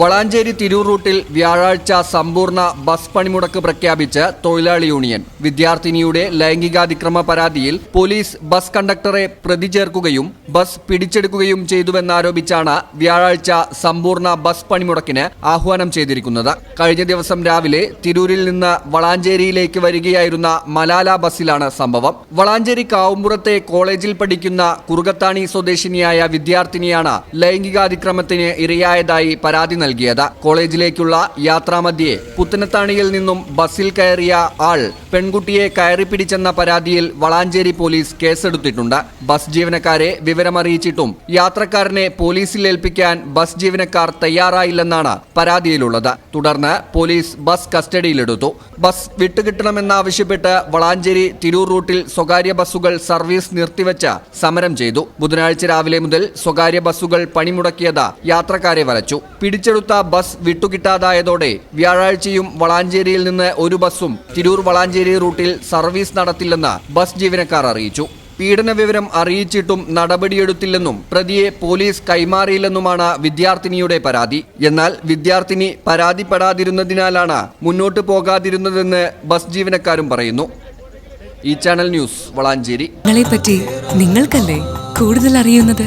വളാഞ്ചേരി തിരൂർ റൂട്ടിൽ വ്യാഴാഴ്ച സമ്പൂർണ ബസ് പണിമുടക്ക് പ്രഖ്യാപിച്ച് തൊഴിലാളി യൂണിയൻ വിദ്യാർത്ഥിനിയുടെ ലൈംഗികാതിക്രമ പരാതിയിൽ പോലീസ് ബസ് കണ്ടക്ടറെ പ്രതി ചേർക്കുകയും ബസ് പിടിച്ചെടുക്കുകയും ചെയ്തുവെന്നാരോപിച്ചാണ് വ്യാഴാഴ്ച സമ്പൂർണ ബസ് പണിമുടക്കിന് ആഹ്വാനം ചെയ്തിരിക്കുന്നത്. കഴിഞ്ഞ ദിവസം രാവിലെ തിരൂരിൽ നിന്ന് വളാഞ്ചേരിയിലേക്ക് വരികയായിരുന്ന മലാല ബസ്സിലാണ് സംഭവം. വളാഞ്ചേരി കാവുമ്പുറത്തെ കോളേജിൽ പഠിക്കുന്ന കുറുകത്താണി സ്വദേശിനിയായ വിദ്യാർത്ഥിനിയാണ് ലൈംഗികാതിക്രമത്തിന് ഇരയായതായി പരാതി നൽകിയത്. കോളേജിലേക്കുള്ള യാത്രാമധ്യേ പുത്തനത്താണിയിൽ നിന്നും ബസ്സിൽ കയറിയ ആൾ പെൺകുട്ടിയെ കയറി പിടിച്ചെന്ന പരാതിയിൽ വളാഞ്ചേരി പോലീസ് കേസെടുത്തിട്ടുണ്ട്. ബസ് ജീവനക്കാരെ വിവരമറിയിച്ചിട്ടും യാത്രക്കാരനെ പോലീസിൽ ഏൽപ്പിക്കാൻ ബസ് ജീവനക്കാർ തയ്യാറായില്ലെന്നാണ് പരാതിയിലുള്ളത്. തുടർന്ന് പോലീസ് ബസ് കസ്റ്റഡിയിലെടുത്തു. ബസ് വിട്ടുകിട്ടണമെന്നാവശ്യപ്പെട്ട് വളാഞ്ചേരി തിരൂർ റൂട്ടിൽ സ്വകാര്യ ബസ്സുകൾ സർവീസ് നിർത്തിവെച്ച് സമരം ചെയ്തു. ബുധനാഴ്ച രാവിലെ മുതൽ സ്വകാര്യ ബസ്സുകൾ പണിമുടക്കിയത് യാത്രക്കാരെ വലച്ചു പിടിച്ചെടുത്ത ബസ് വിട്ടുകിട്ടാതായതോടെ വ്യാഴാഴ്ചയും വളാഞ്ചേരിയിൽ നിന്ന് ഒരു ബസ്സും തിരൂർ വളാഞ്ചേരി റൂട്ടിൽ സർവീസ് നടത്തില്ലെന്ന് ബസ് ജീവനക്കാർ അറിയിച്ചു. പീഡന വിവരം അറിയിച്ചിട്ടും നടപടിയെടുത്തില്ലെന്നും പ്രതിയെ പോലീസ് കൈമാറിയില്ലെന്നുമാണ് വിദ്യാർത്ഥിനിയുടെ പരാതി. എന്നാൽ വിദ്യാർത്ഥിനി പരാതിപ്പെടാതിരുന്നതിനാലാണ് മുന്നോട്ട് പോകാതിരുന്നതെന്ന് ബസ് ജീവനക്കാരും പറയുന്നു. ഈ ചാനൽ ന്യൂസ് വളാഞ്ചേരി. പറ്റി നിങ്ങൾക്കല്ലേ കൂടുതൽ അറിയുന്നത്?